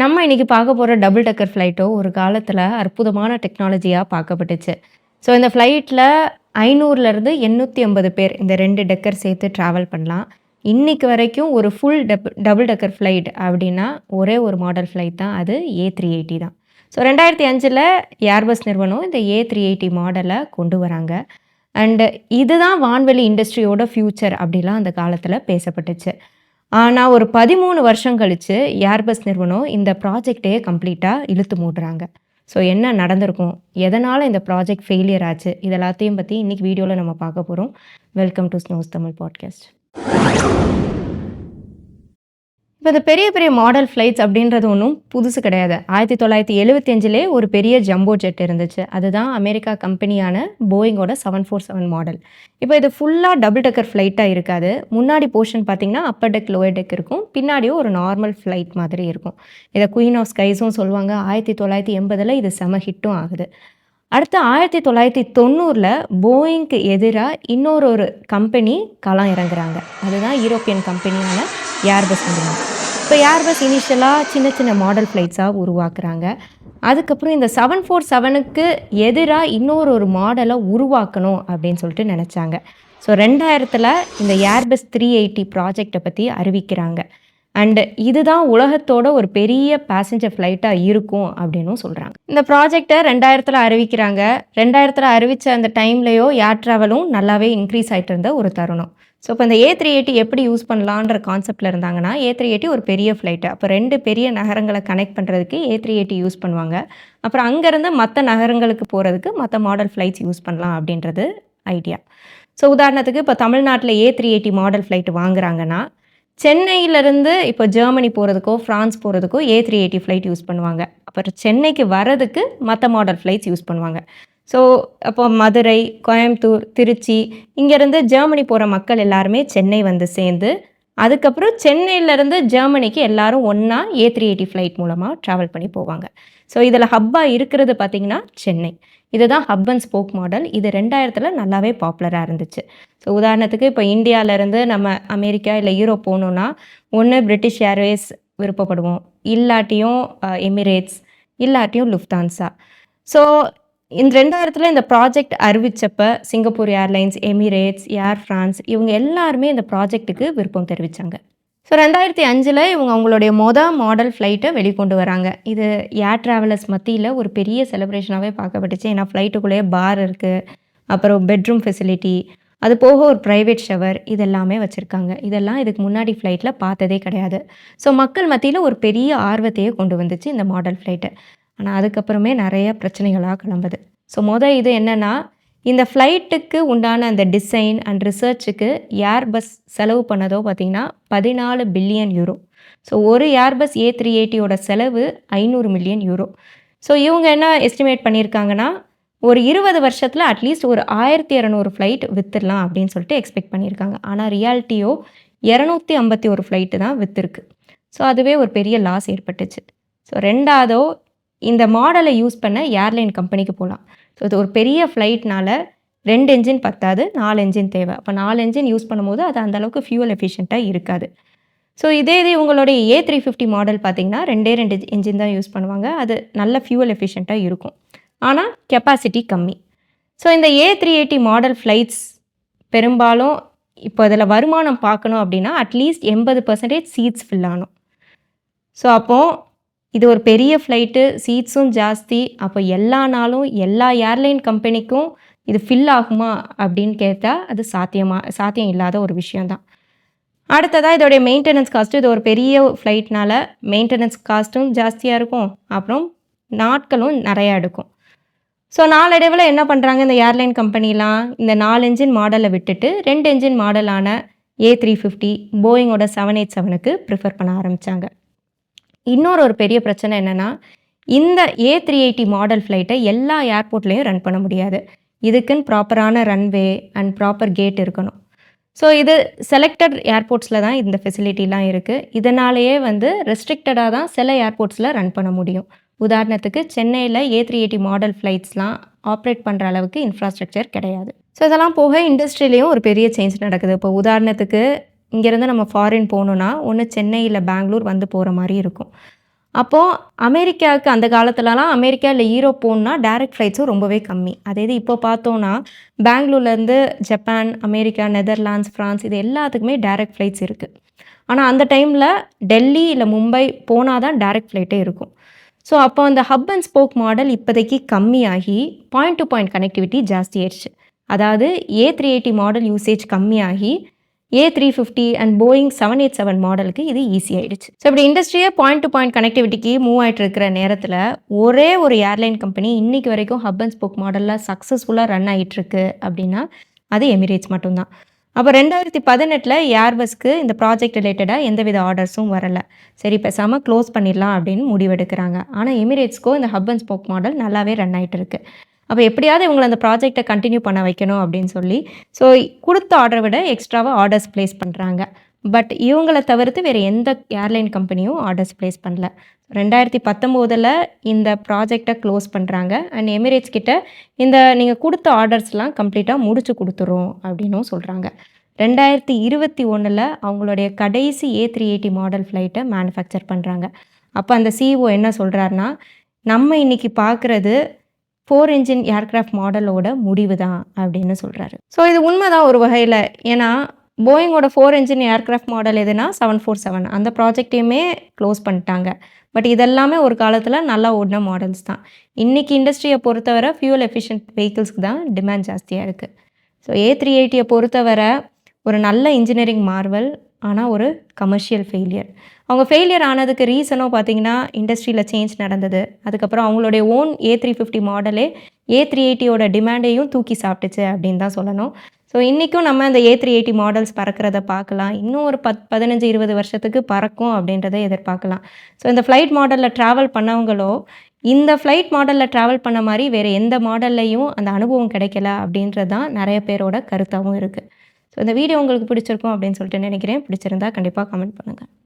நம்ம இன்றைக்கி பார்க்க போகிற டபுள் டெக்கர் ஃப்ளைட்டோ ஒரு காலத்தில் அற்புதமான டெக்னாலஜியாக பார்க்கப்பட்டுச்சு. ஸோ இந்த ஃப்ளைட்டில் ஐநூறுலேருந்து எண்ணூற்றி ஐம்பது பேர் இந்த ரெண்டு டெக்கர் சேர்த்து ட்ராவல் பண்ணலாம். இன்றைக்கு வரைக்கும் ஒரு full dub double decker flight அப்படின்னா, ஒரே ஒரு மாடல் ஃப்ளைட் தான். அது A380 தான். ஸோ 2005ல ஏர்பஸ் நிறுவனம் இந்த ஏ த்ரீ எயிட்டி மாடலை கொண்டு வராங்க. அண்டு இதுதான் வான்வெளி இண்டஸ்ட்ரியோட ஃப்யூச்சர் அப்படிலாம் அந்த காலத்தில் பேசப்பட்டுச்சு. ஆனால் ஒரு 13 வருஷம் கழித்து ஏர்பஸ் நிறுவனம் இந்த ப்ராஜெக்டையே கம்ப்ளீட்டாக இழுத்து மூடுறாங்க. ஸோ என்ன நடந்திருக்கும்? எதனால் இந்த ப்ராஜெக்ட் ஃபெயிலியர் ஆச்சு? இது எல்லாத்தையும் பற்றி இன்னைக்கு வீடியோவில் நம்ம பார்க்க போகிறோம் welcome to Snows Tamil podcast. இப்போ இந்த பெரிய பெரிய மாடல் ஃப்ளைட்ஸ் அப்படின்றது ஒன்றும் புதுசு கிடையாது. 1975லயே ஒரு பெரிய ஜம்போ ஜெட் இருந்துச்சு. அதுதான் அமெரிக்கா கம்பெனியான போயிங்கோட 747 மாடல். இப்போ இது ஃபுல்லாக டபுள் டெக்கர் ஃப்ளைட்டாக இருக்காது. முன்னாடி போர்ஷன் பார்த்தீங்கன்னா, அப்பர் டெக், லோயர் டெக் இருக்கும். பின்னாடியும் ஒரு நார்மல் ஃப்ளைட் மாதிரி இருக்கும். இதை குயின் ஆஃப் ஸ்கைஸும் சொல்லுவாங்க. 1980ல இது செம ஹிட்டும் ஆகுது. அடுத்து 1990ல போயிங்க்கு எதிராக இன்னொரு ஒரு கம்பெனி களம் இறங்குறாங்க. அதுதான் யூரோப்பியன் கம்பெனியான ஏர்பஸ் நிறுவனம். இப்ப ஏர்பஸ் இனிஷியலாக சின்ன சின்ன மாடல் ஃப்ளைட்ஸாக உருவாக்குறாங்க. அதுக்கப்புறம் இந்த செவன் ஃபோர் செவனுக்கு எதிராக இன்னொரு ஒரு மாடலை உருவாக்கணும் அப்படின்னு சொல்லிட்டு நினச்சாங்க ஸோ 2000த்துல இந்த ஏர்பஸ் 380 ப்ராஜெக்ட்ட பத்தி அறிவிக்கிறாங்க. அண்டு இதுதான் உலகத்தோட ஒரு பெரிய பேசஞ்சர் ஃப்ளைட்டாக இருக்கும் அப்படின்னும் சொல்கிறாங்க இந்த ப்ராஜெக்டை ரெண்டாயிரத்தில் அறிவிக்கிறாங்க. ரெண்டாயிரத்தில் அறிவித்த அந்த டைம்லேயோ ஏர் ட்ராவலும் நல்லாவே இன்க்ரீஸ் ஆயிட்டு இருந்த ஒரு தருணம். ஸோ இப்போ இந்த A380 எப்படி யூஸ் பண்ணலான்ற கான்செப்டில் இருந்தாங்கன்னா, A380 ஒரு பெரிய ஃப்ளைட்டு அப்போ ரெண்டு பெரிய நகரங்களை கனெக்ட் பண்ணுறதுக்கு ஏ த்ரீ எயிட்டி யூஸ் பண்ணுவாங்க. அப்புறம் அங்கேருந்து மற்ற நகரங்களுக்கு போகிறதுக்கு மற்ற மாடல் ஃப்ளைட்ஸ் யூஸ் பண்ணலாம் அப்படின்றது ஐடியா. ஸோ உதாரணத்துக்கு இப்போ தமிழ்நாட்டில் A three eighty model flight வாங்குறாங்கன்னா, சென்னையிலேருந்து இப்போ ஜெர்மனி போறதுக்கோ, பிரான்ஸ் போறதுக்கோ A380 ஃப்ளைட் யூஸ் பண்ணுவாங்க. அப்புறம் சென்னைக்கு வரதுக்கு மற்ற மாடல் ஃப்ளைட்ஸ் யூஸ் பண்ணுவாங்க. ஸோ அப்போ மதுரை, கோயம்புத்தூர், திருச்சி இங்கேருந்து ஜெர்மனி போகிற மக்கள் எல்லாருமே சென்னை வந்து சேர்ந்து, அதுக்கப்புறம் சென்னையிலேருந்து ஜெர்மனிக்கு எல்லாரும் ஒண்ணா A380 ஃப்ளைட் மூலமாக ட்ராவல் பண்ணி போவாங்க. ஸோ இதில் ஹப்பாக இருக்கிறது பார்த்தீங்கன்னா, சென்னை. இதுதான் ஹப் அண்ட் ஸ்போக் மாடல். இது 2000த்துல நல்லாவே பாப்புலராக இருந்துச்சு. ஸோ உதாரணத்துக்கு இப்போ இந்தியாவிலேருந்து நம்ம அமெரிக்கா இல்லை யூரோப் போகணுன்னா ஒன்று பிரிட்டிஷ் ஏர்வேஸ் விருப்பப்படுவோம். இல்லாட்டியும் எமிரேட்ஸ், இல்லாட்டியும் லுஃப்தான்ஸா. ஸோ இந்த 2000த்துல இந்த project அறிவித்தப்ப Singapore airlines, Emirates, Air France இவங்க எல்லாருமே இந்த ப்ராஜெக்ட்டுக்கு விருப்பம் தெரிவித்தாங்க ஸோ 2005ல இவங்க அவங்களுடைய மொதல் மாடல் ஃப்ளைட்டை வெளிக்கொண்டு வராங்க. இது ஏர் ட்ராவலர்ஸ் மத்தியில் ஒரு பெரிய செலிப்ரேஷனாகவே பார்க்கப்பட்டுச்சு. ஏன்னா ஃப்ளைட்டுக்குள்ளேயே பார் இருக்குது அப்புறம் பெட்ரூம் ஃபெசிலிட்டி, அது போக ஒரு ப்ரைவேட் ஷவர் இது எல்லாமே இதெல்லாம் இதுக்கு முன்னாடி ஃப்ளைட்டில் பார்த்ததே கிடையாது. ஸோ மக்கள் மத்தியில் ஒரு பெரிய ஆர்வத்தையே கொண்டு வந்துச்சு இந்த மாடல் ஃப்ளைட்டு ஆனால் அதுக்கப்புறமே நிறைய பிரச்சனைகளாக கிளம்புது. ஸோ மொதல் இது என்னன்னா, இந்த ஃப்ளைட்டுக்கு உண்டான அந்த டிசைன் அண்ட் ரிசர்ச்சுக்கு ஏர் பஸ் செலவு பண்ணதோ பார்த்திங்கன்னா பதினாலு பில்லியன் யூரோ. ஸோ ஒரு ஏர் பஸ் ஏ த்ரீ எயிட்டியோட செலவு ஐநூறு மில்லியன் யூரோ. ஸோ இவங்க என்ன எஸ்டிமேட் பண்ணியிருக்காங்கன்னா, ஒரு இருபது வருஷத்தில் அட்லீஸ்ட் ஒரு 1200 ஃப்ளைட் வித்துடலாம் அப்படின்னு சொல்லிட்டு எக்ஸ்பெக்ட் பண்ணியிருக்காங்க. ஆனால் ரியாலிட்டியோ இரநூத்தி ஐம்பத்தி ஒரு ஃப்ளைட்டு தான் வித்திருக்கு. ஸோ அதுவே ஒரு பெரிய லாஸ் ஏற்பட்டுச்சு. ஸோ ரெண்டாவதோ இந்த மாடலை யூஸ் பண்ண ஏர்லைன் கம்பெனிக்கு போகலாம் ஸோ இது ஒரு பெரிய ஃப்ளைட்னால ரெண்டு என்ஜின் பத்தாது. நாலு என்ஜின் தேவை. அப்போ நாலு என்ஜின் யூஸ் பண்ணும்போது அது அந்தளவுக்கு ஃபியூவல் எஃபிஷியண்ட்டாக இருக்காது. ஸோ இதே இது இவங்களுடைய A350 மாடல் பார்த்தீங்கன்னா, 2டே 2 என்ஜின் தான் யூஸ் பண்ணுவாங்க. அது நல்ல ஃபியூவல் எஃபிஷியண்ட்டாக இருக்கும். ஆனால் கெப்பாசிட்டி கம்மி. ஸோ இந்த A380 மாடல் ஃப்ளைட்ஸ் பெரும்பாலும் இப்போ இதில் வருமானம் பார்க்கணும் அப்படின்னா, அட்லீஸ்ட் 80% சீட்ஸ் ஃபில் ஆகணும். ஸோ அப்போது இது ஒரு பெரிய ஃப்ளைட்டு, சீட்ஸும் ஜாஸ்தி. அப்போ எல்லா நாளும் எல்லா ஏர்லைன் கம்பெனிக்கும் இது ஃபில் ஆகுமா அப்படின்னு கேட்டால் அது சாத்தியமாக சாத்தியம் இல்லாத ஒரு விஷயந்தான் அடுத்ததாக இதோடைய மெயின்டெனன்ஸ் காஸ்ட்டு இது ஒரு பெரிய ஃப்ளைட்னால மெயின்டெனன்ஸ் காஸ்ட்டும் ஜாஸ்தியாக இருக்கும். அப்புறம் நாட்களும் நிறையா எடுக்கும். ஸோ நாளடைவில் என்ன பண்ணுறாங்க இந்த ஏர்லைன் கம்பெனிலாம், இந்த நாலு என்ஜின் மாடலை விட்டுட்டு ரெண்டு என்ஜின் மாடலான A350, போயிங்கோட செவன் ஏஜ் செவனுக்கு ப்ரிஃபர் பண்ண ஆரம்பித்தாங்க இன்னொரு ஒரு பெரிய பிரச்சனை என்னன்னா, இந்த A380 மாடல் ஃப்ளைட்டை எல்லா ஏர்போர்ட்லேயும் ரன் பண்ண முடியாது. இதுக்குன்னு ப்ராப்பரான ரன்வே அண்ட் ப்ராப்பர் கேட் இருக்கணும். ஸோ இது செலக்டட் ஏர்போர்ட்ஸில் தான் இந்த ஃபெசிலிட்டிலாம் இருக்குது இதனாலேயே வந்து ரெஸ்ட்ரிக்டடாக தான் சில ஏர்போர்ட்ஸில் ரன் பண்ண முடியும். உதாரணத்துக்கு சென்னையில் ஏ த்ரீ எயிட்டி மாடல் ஃப்ளைட்ஸ்லாம் ஆப்ரேட் பண்ணுற அளவுக்கு இன்ஃப்ராஸ்ட்ரக்சர் கிடையாது. ஸோ இதெல்லாம் போக இண்டஸ்ட்ரியிலையும் ஒரு பெரிய சேஞ்ச் நடக்குது. இப்போ உதாரணத்துக்கு இங்கேருந்து நம்ம ஃபாரின் போகணுன்னா ஒன்று சென்னை பெங்களூர் வந்து போகிற மாதிரி இருக்கும். அப்போது அமெரிக்காவுக்கு அந்த காலத்துலலாம் அமெரிக்கா இல்லை யூரோப் போகணுன்னா டைரக்ட் ஃப்ளைட்ஸும் ரொம்பவே கம்மி. அதே இது இப்போ பார்த்தோன்னா பெங்களூர்லேருந்து ஜப்பான் அமெரிக்கா நெதர்லாண்ட்ஸ் ஃப்ரான்ஸ் இது எல்லாத்துக்குமே டைரக்ட் ஃப்ளைட்ஸ் இருக்குது ஆனால் அந்த டைமில் டெல்லி இல்லை மும்பை போனால் தான் டைரக்ட் ஃப்ளைட்டே இருக்கும். ஸோ அப்போ அந்த ஹப் அண்ட் ஸ்போக் மாடல் இப்போதைக்கு கம்மியாகி பாயிண்ட் டு பாயிண்ட் கனெக்டிவிட்டி ஜாஸ்தி ஆயிடுச்சு. அதாவது A three eighty model usage கம்மியாகி A three fifty and Boeing seven eight seven மாடலுக்கு இது ஈஸி ஆயிடுச்சு. ஸோ இப்படி இண்டஸ்ட்ரியே பாயிண்ட் டு பாயிண்ட் கனெக்டிவிட்டிக்கு மூவ் ஆகிட்டு இருக்கிற நேரத்தில் ஒரே ஒரு ஏர்லைன் கம்பெனி இன்னைக்கு வரைக்கும் ஹப் அண்ட் ஸ்போக் மாடலில் சக்ஸஸ்ஃபுல்லாக ரன் ஆகிட்டு இருக்கு அப்படின்னா அது எமிரேட்ஸ் மட்டும்தான். அப்போ ரெண்டாயிரத்தி பதினெட்டில் ஏர்பஸ்க்கு இந்த ப்ராஜெக்ட் ரிலேட்டடாக எந்தவித ஆர்டர்ஸும் வரலை. சரி பேசாமல் க்ளோஸ் பண்ணிடலாம் அப்படின்னு முடிவெடுக்கிறாங்க. ஆனால் எமிரேட்ஸ்க்கோ இந்த ஹப் அண்ட் ஸ்போக் மாடல் நல்லாவே ரன் ஆகிட்டு இருக்குது அப்போ எப்படியாவது இவங்களை அந்த ப்ராஜெக்டை கண்டினியூ பண்ண வைக்கணும் அப்படின்னு சொல்லி ஸோ கொடுத்த ஆர்டரை விட எக்ஸ்ட்ராவாக ஆர்டர்ஸ் ப்ளேஸ் பண்ணுறாங்க பட் இவங்களை தவிர்த்து வேறு எந்த ஏர்லைன் கம்பெனியும் ஆர்டர்ஸ் ப்ளேஸ் பண்ணல. ரெண்டாயிரத்தி பத்தொம்போதில் இந்த ப்ராஜெக்டை க்ளோஸ் பண்ணுறாங்க அண்ட் எமிரேட்ஸ் கிட்ட இந்த நீங்கள் கொடுத்த ஆர்டர்ஸ்லாம் கம்ப்ளீட்டாக முடிச்சு கொடுத்துரும் அப்படின்னும் சொல்கிறாங்க ரெண்டாயிரத்தி இருபத்தி ஒன்றில் அவங்களுடைய கடைசி ஏ த்ரீ எயிட்டி மாடல் ஃப்ளைட்டை மேனுஃபேக்சர் பண்ணுறாங்க அப்போ அந்த சிஇஓ என்ன சொல்கிறாருன்னா நம்ம இன்றைக்கி பார்க்குறது ஃபோர் இன்ஜின் ஏர்க்ராஃப்ட் மாடலோட முடிவு தான் அப்படின்னு சொல்கிறாரு ஸோ இது உண்மைதான் ஒரு வகையில். ஏன்னா போயிங்கோட ஃபோர் இன்ஜின் ஏர்க்ராஃப்ட் மாடல் எதுனா செவன் ஃபோர் செவன் அந்த ப்ராஜெக்டையுமே க்ளோஸ் பண்ணிட்டாங்க. பட் இதெல்லாமே ஒரு காலத்தில் நல்லா ஓடின மாடல்ஸ் தான். இன்றைக்கி இண்டஸ்ட்ரியை பொறுத்தவரை ஃபியூல் எஃபிஷியன்ட் வெஹிக்கிள்ஸ்க்கு தான் டிமாண்ட் ஜாஸ்தியாக இருக்குது ஸோ ஏ த்ரீ எயிட்டியை பொறுத்தவரை ஒரு நல்ல இன்ஜினியரிங் மார்வல் ஆனால் ஒரு கமர்ஷியல் ஃபெயிலியர் அவங்க ஃபெயிலியர் ஆனதுக்கு ரீசனும் பார்த்தீங்கன்னா இண்டஸ்ட்ரியில் சேஞ்ச் நடந்தது. அதுக்கப்புறம் அவங்களுடைய ஓன் ஏ த்ரீ ஃபிஃப்டி மாடலே ஏ த்ரீ எயிட்டியோட டிமாண்டையும் தூக்கி சாப்பிட்டுச்சு அப்படின்னு தான் சொல்லணும். ஸோ இன்றைக்கும் நம்ம இந்த ஏ த்ரீ எயிட்டி மாடல்ஸ் பறக்கிறத பார்க்கலாம். இன்னும் ஒரு பத் பதினஞ்சு இருபது வருஷத்துக்கு பறக்கும் அப்படின்றத எதிர்பார்க்கலாம். ஸோ இந்த ஃப்ளைட் மாடலில் ட்ராவல் பண்ணவங்களோ இந்த ஃப்ளைட் மாடலில் ட்ராவல் பண்ண மாதிரி வேறு எந்த மாடல்லையும் அந்த அனுபவம் கிடைக்கல அப்படின்றது தான் நிறைய பேரோட கருத்தாகவும் இருக்குது ஸோ இந்த வீடியோ உங்களுக்கு பிடிச்சிருக்கும் அப்படின்னு சொல்லிட்டு நினைக்கிறேன். பிடிச்சிருந்தா கண்டிப்பாக கமெண்ட் பண்ணுங்கள்